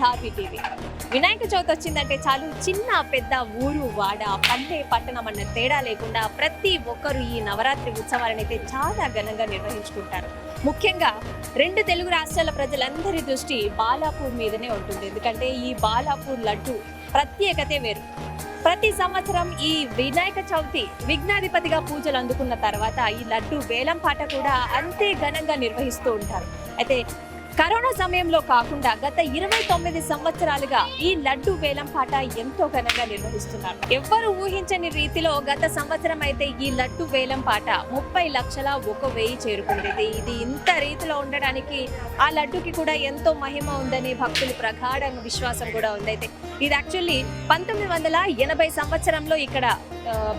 Siddharthi TV. Vinayaka Chavithi వచ్చిందంటే చాలు చిన్న పెద్ద ఊరు వాడ పల్లె పట్టణం అన్న తేడా లేకుండా ప్రతి ఒక్కరూ ఈ నవరాత్రి ఉత్సవాలను అయితే చాలా ఘనంగా నిర్వహించుకుంటారు. ముఖ్యంగా రెండు తెలుగు రాష్ట్రాల ప్రజలందరి దృష్టి బాలాపూర్ మీదనే ఉంటుంది. ఎందుకంటే ఈ బాలాపూర్ లడ్డు ప్రత్యేకతే వేరు. ప్రతి సంవత్సరం ఈ వినాయక చవితి విఘ్నాధిపతిగా పూజలు అందుకున్న తర్వాత ఈ లడ్డు వేలం పాట కూడా అంతే ఘనంగా నిర్వహిస్తూ ఉంటారు. అయితే కరోనా సమయంలో కాకుండా గత ఇరవై తొమ్మిది సంవత్సరాలుగా ఈ లడ్డు వేలం పాట ఎంతో ఘనంగా నిర్వహిస్తున్నారు. ఎవ్వరు ఊహించని రీతిలో గత సంవత్సరం అయితే ఈ లడ్డు వేలం పాట ముప్పై లక్షల ఒక వెయ్యి చేరుకుంది. ఇది ఇంత రీతిలో ఉండడానికి ఆ లడ్డుకి కూడా ఎంతో మహిమ ఉందని భక్తులు ప్రగాఢ విశ్వాసం కూడా ఉందైతే. ఇది యాక్చువల్లీ పంతొమ్మిది వందల ఎనభై సంవత్సరంలో ఇక్కడ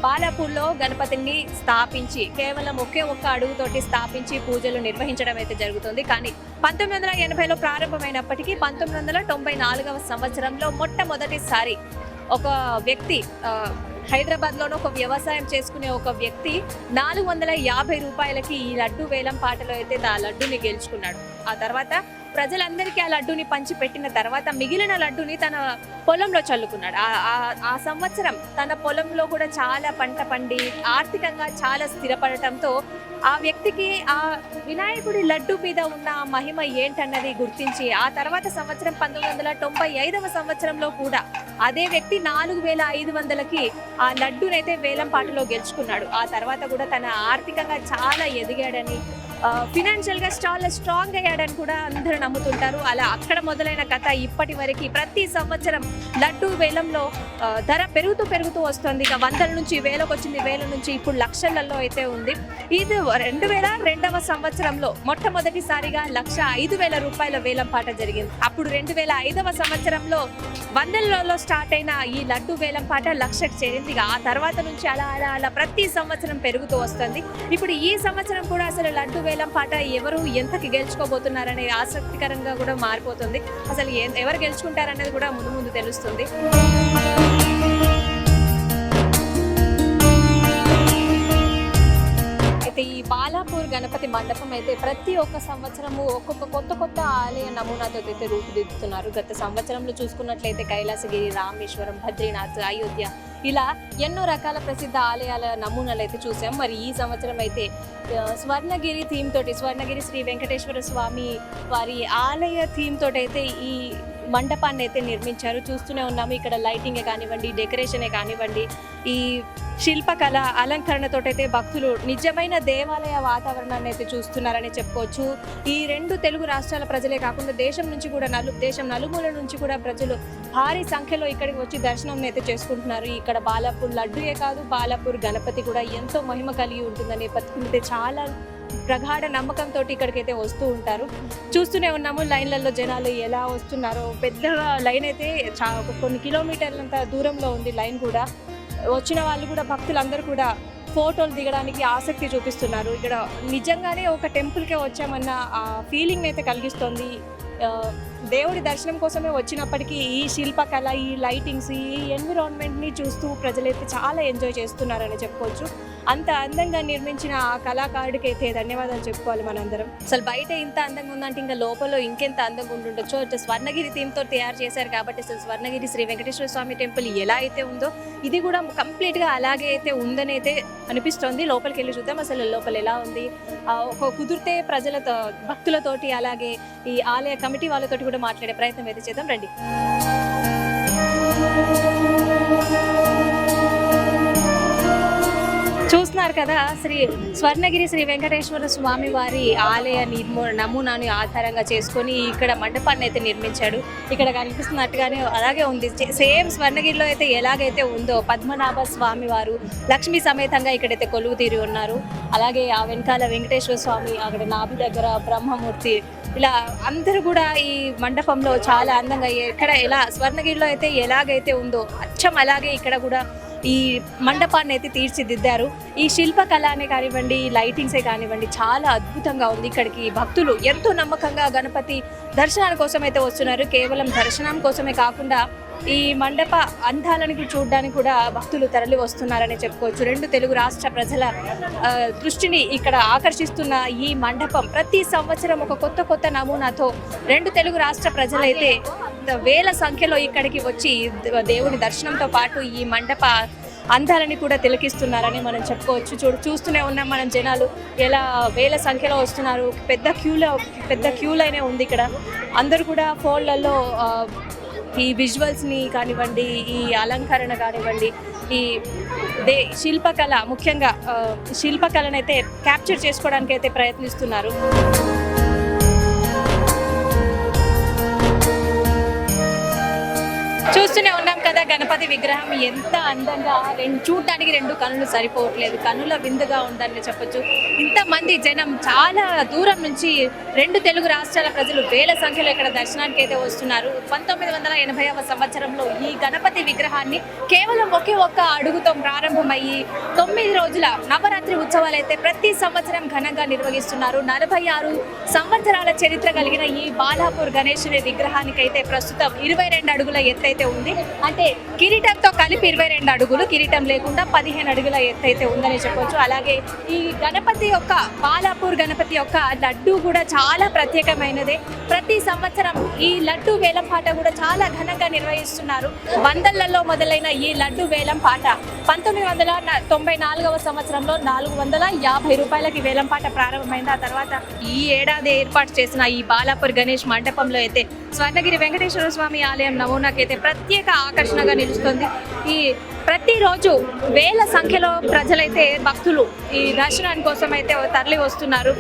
బాలాపూర్లో గణపతిని స్థాపించి కేవలం ఒకే ఒక్క అడుగుతోటి స్థాపించి పూజలు నిర్వహించడం అయితే జరుగుతుంది. కానీ పంతొమ్మిది వందల ఎనభైలో ప్రారంభమైనప్పటికీ పంతొమ్మిది వందల తొంభై నాలుగవ సంవత్సరంలో మొట్టమొదటిసారి ఒక వ్యక్తి ఆ, ఒక వ్యవసాయం చేసుకునే ఒక వ్యక్తి నాలుగు వందల యాభై రూపాయలకి ఈ లడ్డు వేలం పాటలో అయితే ఆ లడ్డుని గెలుచుకున్నాడు. ఆ తర్వాత ప్రజలందరికీ ఆ లడ్డుని పంచి పెట్టిన తర్వాత మిగిలిన లడ్డుని తన పొలంలో చల్లుకున్నాడు. ఆ- సంవత్సరం తన పొలంలో కూడా చాలా పంట పండి ఆర్థికంగా చాలా స్థిరపడటంతో ఆ వ్యక్తికి ఆ వినాయకుడి లడ్డు మీద ఉన్న ఆ మహిమ ఏంటన్నది గుర్తించి ఆ తర్వాత సంవత్సరం పంతొమ్మిది వందల తొంభై ఐదవ సంవత్సరంలో కూడా అదే వ్యక్తి నాలుగు వేల ఐదు వందలకి ఆ లడ్డునైతే వేలం పాటలో గెలుచుకున్నాడు. ఆ తర్వాత కూడా తన ఆర్థికంగా చాలా ఎదిగాడని ఫినాన్షియల్గా చాలా స్ట్రాంగ్ అయ్యాడని కూడా అందరూ నమ్ముతుంటారు. అలా అక్కడ మొదలైన కథ ఇప్పటి వరకు ప్రతి సంవత్సరం లడ్డు వేలంలో ధర పెరుగుతూ పెరుగుతూ వస్తుంది. ఇక వందల నుంచి వేలకు వచ్చింది వేల నుంచి ఇప్పుడు లక్షలలో అయితే ఉంది. ఇది రెండు వేల రెండవ సంవత్సరంలో మొట్టమొదటిసారిగా లక్ష ఐదు వేల రూపాయల వేలం పాట జరిగింది. అప్పుడు రెండు వేల ఐదవ సంవత్సరంలో వందలలో స్టార్ట్ అయిన ఈ లడ్డు వేలం పాట లక్షకు చేరింది. ఆ తర్వాత నుంచి అలా అలా అలా ప్రతి సంవత్సరం పెరుగుతూ వస్తుంది. ఇప్పుడు ఈ సంవత్సరం కూడా అసలు లడ్డు వేలం పాట ఎవరు ఎంతకి గెలుచుకోబోతున్నారనే ఆసక్తికరంగా కూడా మారిపోతుంది. అసలు ఎవరు గెలుచుకుంటారనేది కూడా ముందు ముందు తెలుస్తుంది. అయితే ఈ బాలాపూర్ గణపతి మండపం అయితే ప్రతి ఒక్క సంవత్సరము ఒక్కొక్క కొత్త కొత్త ఆలయ నమూనాతో అయితే రూపుదిద్దుతున్నారు. గత సంవత్సరంలో చూసుకున్నట్లయితే కైలాసగిరి రామేశ్వరం బద్రీనాథ్ అయోధ్య ఇలా ఎన్నో రకాల ప్రసిద్ధ ఆలయాల నమూనాలు అయితే చూసాం. మరి ఈ సంవత్సరం అయితే స్వర్ణగిరి థీమ్ తోటి స్వర్ణగిరి శ్రీ వెంకటేశ్వర స్వామి వారి ఆలయ థీమ్ తోటి అయితే ఈ మండపాన్ని అయితే నిర్మించారు. చూస్తూనే ఉన్నాము ఇక్కడ లైటింగే కానివ్వండి డెకరేషనే కానివ్వండి ఈ శిల్పకళ అలంకరణతోటైతే భక్తులు నిజమైన దేవాలయ వాతావరణాన్ని అయితే చూస్తున్నారని చెప్పుకోవచ్చు. ఈ రెండు తెలుగు రాష్ట్రాల ప్రజలే కాకుండా దేశం నుంచి కూడా నలు దేశం నలుమూల నుంచి కూడా ప్రజలు భారీ సంఖ్యలో ఇక్కడికి వచ్చి దర్శనం అయితే చేసుకుంటున్నారు. ఇక్కడ బాలాపూర్ లడ్డూయే కాదు బాలాపూర్ గణపతి కూడా ఎంతో మహిమ కలిగి ఉంటుందని బతుకుంటే చాలా ప్రగాఢ నమ్మకంతో ఇక్కడికైతే వస్తూ ఉంటారు. చూస్తూనే ఉన్నాము లైన్లలో జనాలు ఎలా వస్తున్నారో. పెద్ద లైన్ అయితే చా కొన్ని కిలోమీటర్లంత దూరంలో ఉంది లైన్ కూడా. వచ్చిన వాళ్ళు కూడా భక్తులందరూ కూడా ఫోటోలు దిగడానికి ఆసక్తి చూపిస్తున్నారు. ఇక్కడ నిజంగానే ఒక టెంపుల్కే వచ్చామన్న ఫీలింగ్ అయితే కలిగిస్తుంది. దేవుడి దర్శనం కోసమే వచ్చినప్పటికీ ఈ శిల్పకళ ఈ లైటింగ్స్ ఈ ఎన్విరాన్మెంట్ని చూస్తూ ప్రజలైతే చాలా ఎంజాయ్ చేస్తున్నారని చెప్పుకోవచ్చు. అంత అందంగా నిర్మించిన ఆ కళాకారుడికి అయితే ధన్యవాదాలు చెప్పుకోవాలి మనందరం. అసలు బయట ఇంత అందంగా ఉందంటే ఇంకా లోపల ఇంకెంత అందంగా ఉండుండొచ్చు? అంటే స్వర్ణగిరి థీమ్తో తయారు చేశారు కాబట్టి అసలు స్వర్ణగిరి శ్రీ వెంకటేశ్వర స్వామి టెంపుల్ ఎలా అయితే ఉందో ఇది కూడా కంప్లీట్గా అలాగే అయితే ఉందని అయితే అనిపిస్తోంది. లోపలికి వెళ్ళి చూద్దాం అసలు లోపల ఎలా ఉంది. ఒక కుదిరితే ప్రజలతో భక్తులతోటి అలాగే ఈ ఆలయ కమిటీ వాళ్ళతోటి కూడా మాట్లాడే ప్రయత్నం అయితే చేద్దాం. రండి. చూస్తున్నారు కదా శ్రీ స్వర్ణగిరి శ్రీ వెంకటేశ్వర స్వామి వారి ఆలయ నిర్మూ నమూనాని ఆధారంగా చేసుకొని ఇక్కడ మండపాన్ని అయితే నిర్మించాడు. ఇక్కడ కనిపిస్తున్నట్టుగానే అలాగే ఉంది. సేమ్ స్వర్ణగిరిలో అయితే ఎలాగైతే ఉందో పద్మనాభ స్వామి వారు లక్ష్మీ సమేతంగా ఇక్కడైతే కొలువు తీరి ఉన్నారు. అలాగే ఆ వెనకాల వెంకటేశ్వర స్వామి అక్కడ నాభి దగ్గర బ్రహ్మమూర్తి ఇలా అందరూ కూడా ఈ మండపంలో చాలా అందంగా ఎక్కడ ఎలా స్వర్ణగిరిలో అయితే ఎలాగైతే ఉందో అచ్చం అలాగే ఇక్కడ కూడా ఈ మండపాన్ని అయితే తీర్చిదిద్దారు. ఈ శిల్పకళ అనే కానివ్వండి లైటింగ్సే కానివ్వండి చాలా అద్భుతంగా ఉంది. ఇక్కడికి భక్తులు ఎంతో నమ్మకంగా గణపతి దర్శనాల కోసం అయితే వస్తున్నారు. కేవలం దర్శనం కోసమే కాకుండా ఈ మండప అందాలను చూడడానికి కూడా భక్తులు తరలి వస్తున్నారని చెప్పుకోవచ్చు. రెండు తెలుగు రాష్ట్ర ప్రజల దృష్టిని ఇక్కడ ఆకర్షిస్తున్న ఈ మండపం ప్రతి సంవత్సరం ఒక కొత్త కొత్త నమూనాతో రెండు తెలుగు రాష్ట్ర ప్రజలైతే వేల సంఖ్యలో ఇక్కడికి వచ్చి దేవుని దర్శనంతో పాటు ఈ మండప అందాలని కూడా తిలకిస్తున్నారని మనం చెప్పుకోవచ్చు. చూడు చూస్తూనే ఉన్నాం మనం జనాలు ఎలా వేల సంఖ్యలో వస్తున్నారు. పెద్ద క్యూలో పెద్ద క్యూలైనే ఉంది ఇక్కడ. అందరూ కూడా ఫోన్లలో ఈ విజువల్స్ని కానివ్వండి ఈ అలంకరణ కానివ్వండి ఈ దే శిల్పకళ ముఖ్యంగా శిల్పకళనైతే క్యాప్చర్ చేసుకోవడానికి అయితే ప్రయత్నిస్తున్నారు. చూస్తూనే ఉన్నాం. కదా గణపతి విగ్రహం ఎంత అందంగా రెండు చూడటానికి రెండు కనులు సరిపోవట్లేదు కనుల విందుగా ఉందని చెప్పొచ్చు. ఇంతమంది జనం చాలా దూరం నుంచి రెండు తెలుగు రాష్ట్రాల ప్రజలు వేల సంఖ్యలో ఇక్కడ దర్శనానికి అయితే వస్తున్నారు. పంతొమ్మిది వందల ఎనభైవ సంవత్సరంలో ఈ గణపతి విగ్రహాన్ని కేవలం ఒకే ఒక్క అడుగుతో ప్రారంభమయ్యి తొమ్మిది రోజుల నవరాత్రి ఉత్సవాలు అయితే ప్రతి సంవత్సరం ఘనంగా నిర్వహిస్తున్నారు. నలభై ఆరు సంవత్సరాల చరిత్ర కలిగిన ఈ బాలాపూర్ గణేశుని విగ్రహానికి అయితే ప్రస్తుతం ఇరవై రెండు అడుగుల ఎత్తైతే ఉంది. అంటే కిరీటంతో కలిపి ఇరవై రెండు అడుగులు కిరీటం లేకుండా పదిహేను అడుగుల ఎత్తు అయితే ఉందని చెప్పొచ్చు. అలాగే ఈ గణపతి యొక్క బాలాపూర్ గణపతి యొక్క లడ్డు కూడా చాలా ప్రత్యేకమైనదే. ప్రతి సంవత్సరం ఈ లడ్డు వేలం పాట కూడా చాలా ఘనంగా నిర్వహిస్తున్నారు. వందలలో మొదలైన ఈ లడ్డు వేలం పాట పంతొమ్మిది వందల తొంభై నాలుగవ సంవత్సరంలో నాలుగు వందల యాభై రూపాయలకి వేలం పాట ప్రారంభమైంది. ఆ తర్వాత ఈ ఏడాది ఏర్పాటు చేసిన ఈ బాలాపూర్ గణేష్ మండపంలో అయితే స్వర్ణగిరి వెంకటేశ్వర స్వామి ఆలయం నమూనాకైతే ప్రత్యేక ఆకర్షణగా నిలుస్తుంది. ఈ ప్రతిరోజు వేల సంఖ్యలో ప్రజలైతే భక్తులు ఈ దర్శనాని కోసం అయితే తరలి వస్తున్నారు.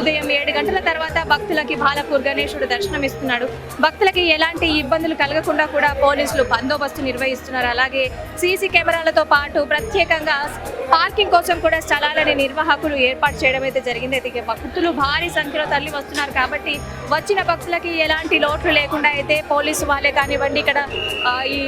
ఉదయం ఏడు గంటల తర్వాత భక్తులకి బాలపూర్ గణేశుడు దర్శనం ఇస్తున్నాడు భక్తులకి ఎలాంటి ఇబ్బందులు కలగకుండా కూడా పోలీసులు బందోబస్తు నిర్వహిస్తున్నారు. అలాగే సీసీ కెమెరాలతో పాటు ప్రత్యేకంగా పార్కింగ్ కోసం కూడా స్థలాలని నిర్వాహకులు ఏర్పాటు చేయడం అయితే జరిగింది. అయితే భక్తులు భారీ సంఖ్యలో తరలి వస్తున్నారు కాబట్టి వచ్చిన భక్తులకి ఎలాంటి లోట్లు లేకుండా అయితే పోలీసు వాళ్ళే కానివ్వండి ఇక్కడ ఈ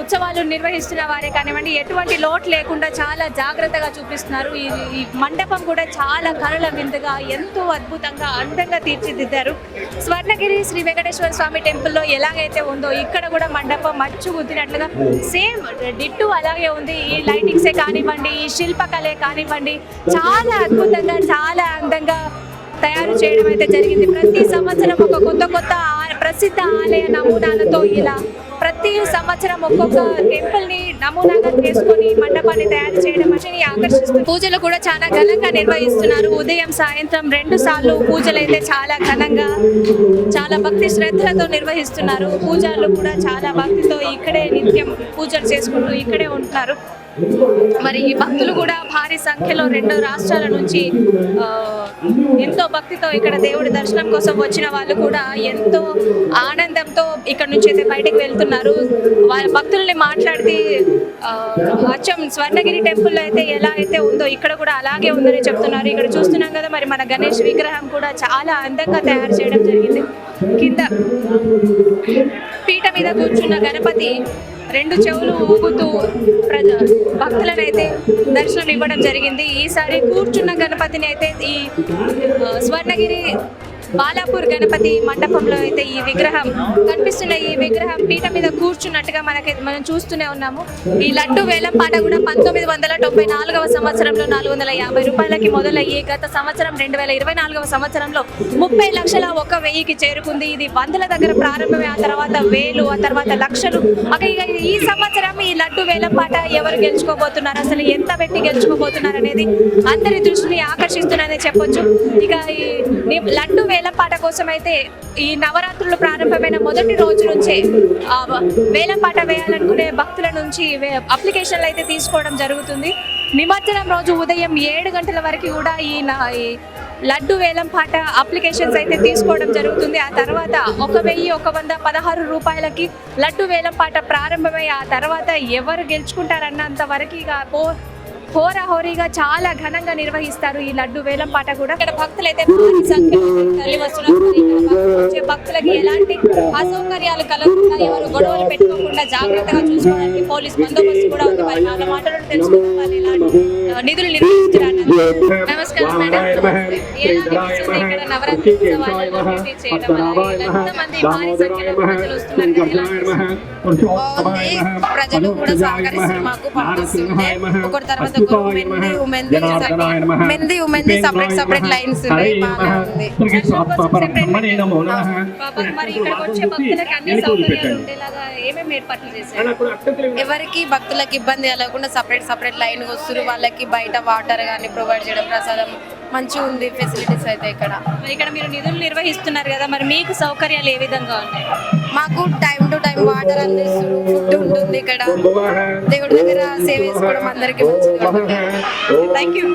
ఉత్సవాలు నిర్వహిస్తున్న వారి కానివ్వండి ఎటువంటి లోటు లేకుండా చాలా జాగ్రత్తగా చూపిస్తున్నారు. ఈ ఈ మండపం కూడా చాలా కరుల విందుగా ఎంతో అద్భుతంగా అందంగా తీర్చిదిద్దారు. స్వర్ణగిరి శ్రీ వెంకటేశ్వర స్వామి టెంపుల్లో ఎలాగైతే ఉందో ఇక్కడ కూడా మండపం మచ్చు గుద్దినట్లుగా సేమ్ డిట్టు అలాగే ఉంది. ఈ లైటింగ్సే కానివ్వండి ఈ శిల్పకళే కానివ్వండి చాలా అద్భుతంగా చాలా అందంగా తయారు చేయడం అయితే జరిగింది. ప్రతి సంవత్సరం ఒక కొత్త కొత్త ఆ- ప్రసిద్ధ ఆలయ నమూనాలతో ఇలా ప్రతి సంవత్సరం ఒక్కొక్క టెంపుల్ని నమూనాగా చేసుకొని మండపాన్ని తయారు చేయడం మనిషిని ఆకర్షిస్తుంది. పూజలు కూడా చాలా ఘనంగా నిర్వహిస్తున్నారు. ఉదయం సాయంత్రం రెండు సార్లు పూజలు అయితే చాలా ఘనంగా చాలా భక్తి శ్రద్ధలతో నిర్వహిస్తున్నారు. పూజలు కూడా చాలా భక్తితో ఇక్కడే నిత్యం పూజలు చేసుకుంటూ ఇక్కడే ఉంటున్నారు. మరి ఈ భక్తులు కూడా భారీ సంఖ్యలో రెండు రాష్ట్రాల నుంచి ఎంతో భక్తితో ఇక్కడ దేవుడి దర్శనం కోసం వచ్చిన వాళ్ళు కూడా ఎంతో ఆనందంతో ఇక్కడ నుంచి అయితే బయటకు వెళ్తున్నారు. వాళ్ళ భక్తుల్ని మాట్లాడితే అచ్చం స్వర్ణగిరి టెంపుల్లో అయితే ఎలా అయితే ఉందో ఇక్కడ కూడా అలాగే ఉందని చెప్తున్నారు. ఇక్కడ చూస్తున్నాం కదా మరి మన గణేష్ విగ్రహం కూడా చాలా అందంగా తయారు చేయడం జరిగింది. కింద కూర్చున్న గణపతి రెండు చెవులు ఊగుతూ ప్రజ భక్తులనైతే దర్శనం ఇవ్వడం జరిగింది. ఈసారి కూర్చున్న గణపతిని అయితే ఈ స్వర్ణగిరి బాలాపూర్ గణపతి మండపంలో అయితే ఈ విగ్రహం కనిపిస్తున్న ఈ విగ్రహం పీట మీద కూర్చున్నట్టుగా మనకి మనం చూస్తూనే ఉన్నాము. ఈ లడ్డు వేలం పాట కూడా పంతొమ్మిది వందల తొంభై నాలుగవ సంవత్సరంలో నాలుగు వందల యాభై రూపాయలకి మొదలయ్యి గత సంవత్సరం రెండు వేల ఇరవై నాలుగవ సంవత్సరంలో ముప్పై లక్షల ఒక వెయ్యికి చేరుకుంది. ఇది వందల దగ్గర ప్రారంభమే ఆ తర్వాత వేలు ఆ తర్వాత లక్షలు. అక ఇక ఈ సంవత్సరం ఈ లడ్డు వేలం పాట ఎవరు గెలుచుకోబోతున్నారు? అసలు ఎంత పెట్టి గెలుచుకోబోతున్నారు అనేది అందరి దృష్టిని ఆకర్షిస్తున్నారని చెప్పొచ్చు. ఇక ఈ లడ్డు వేలం వేలంపాట కోసం అయితే ఈ నవరాత్రులు ప్రారంభమైన మొదటి రోజు నుంచే వేలంపాట వేయాలనుకునే భక్తుల నుంచి అప్లికేషన్లు అయితే తీసుకోవడం జరుగుతుంది. నిమజ్జనం రోజు ఉదయం ఏడు గంటల వరకు కూడా ఈ నా- ఈ లడ్డు వేలం పాట అప్లికేషన్స్ అయితే తీసుకోవడం జరుగుతుంది. ఆ తర్వాత ఒక వెయ్యి ఒక వంద పదహారు రూపాయలకి లడ్డు వేలం పాట ప్రారంభమై ఆ తర్వాత ఎవరు గెలుచుకుంటారన్నంత వరకు ఇక పో హోరాహోరీగా చాలా ఘనంగా నిర్వహిస్తారు ఈ లడ్డు వేలం పాట కూడా. ఇక్కడ భక్తులు అయితే భారీ సంఖ్యలో తరలి వస్తున్నారు. భక్తులకి ఎలాంటి అసౌకర్యాలు కలగకుండా ఎవరు గొడవలు పెట్టుకోకుండా జాగ్రత్తగా చూసుకోవడానికి పోలీస్ బందోబస్తు కూడా ఉంది. మరి వాళ్ళ మాటలను తెలుసుకుంటే వాళ్ళు ఎలాంటి నిధులు నిర్వహిస్తున్నారు మేడం ప్రజలు కూడా సహకరిస్తారు మాకు పంపిస్తుంటే ఒకటి తర్వాత మెహందీ మెహందీ ఉమెన్ది సపరేట్ సపరేట్ లైన్స్ ఎవరికి భక్తులకు ఇబ్బంది కలగకుండా సపరేట్ సపరేట్ లైన్ వస్తున్నారు వాళ్ళకి బయట వాటర్ కానీ ప్రొవైడ్ చేయడం ప్రసాదం మంచిగా ఉంది ఫెసిలిటీస్ అయితే ఇక్కడ. మరి ఇక్కడ మీరు నిధులు నిర్వహిస్తున్నారు కదా మరి మీకు సౌకర్యాలు ఏ విధంగా ఉన్నాయి? మాకు టైం టు టైం వాటర్ అందిస్తారు ఫుడ్ ఉంటుంది ఇక్కడ. దేవుడి దగ్గర సేవ చేసుకోవడం అందరికీ మంచిది థ్యాంక్ యూ